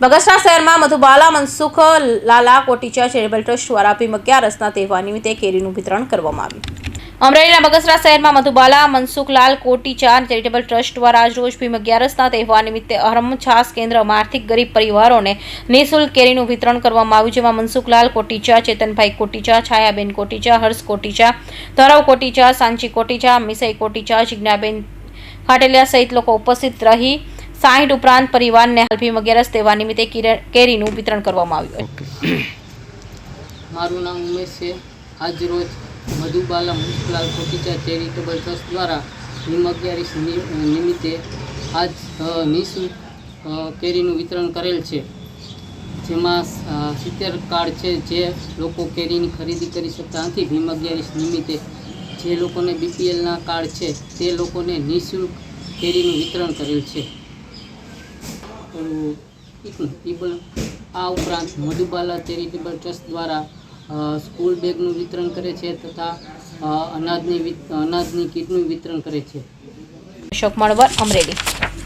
બગસરા શહેરમાં Madhubala, Mansukh, Lala Koticha, charitable trust દ્વારા ભીમ રસના તહેવાર નિમિત્તે કેરીનું વિતરણ કરવામાં આવ્યું. અમરેલીના બગસરા શહેરમાં મધુબાલા મનસુખલાલ કોટીચા ચેરિટેબલ ટ્રસ્ટ દ્વારા આજરોજ ભીમ અગિયારસના તહેવાર નિમિત્તે અહરમ છાસ કેન્દ્રમાં આર્થિક ગરીબ પરિવારોને નિઃશુલ્ક કેરીનું વિતરણ કરવામાં આવ્યું, જેમાં મનસુખલાલ કોટીચા, ચેતનભાઈ કોટીચા, છાયાબેન કોટીચા, હર્ષ કોટીચા, ધરવ કોટીચા, સાંચી કોટીચા, મિસઈ કોટીચા, જિજ્ઞાબેન ખાટેલિયા સહિત લોકો ઉપસ્થિત રહી સાહીઠ ઉપરાંત પરિવારને હાલ ભીમ અગિયારસ તહેવાર નિમિત્તે કેરીનું વિતરણ કરવામાં આવ્યું મારું નામ ઉમેશ છે. આજ રોજ મધુબાલા મુન્સલાલ કોટીચા ચેરિટેબલ ટ્રસ્ટ દ્વારા ભીમ અગિયારીસ નિમિત્તે આજ નિઃશુલ્ક કેરીનું વિતરણ કરેલ છે. જેમાં સિત્તેર કાર્ડ છે જે લોકો કેરીની ખરીદી કરી શકતા નથી. ભીમ અગિયારીસ નિમિત્તે જે લોકોને બીપીએલના કાર્ડ છે તે લોકોને નિઃશુલ્ક કેરીનું વિતરણ કરેલ છે. એટલું. ઈ આ ઉપરાંત મધુબાલા ચેરિટેબલ ટ્રસ્ટ દ્વારા સ્કૂલ બેગનું વિતરણ કરે છે તથા અનાજની અનાજની કીટનું વિતરણ કરે છે અશોક મળવર અમરેલી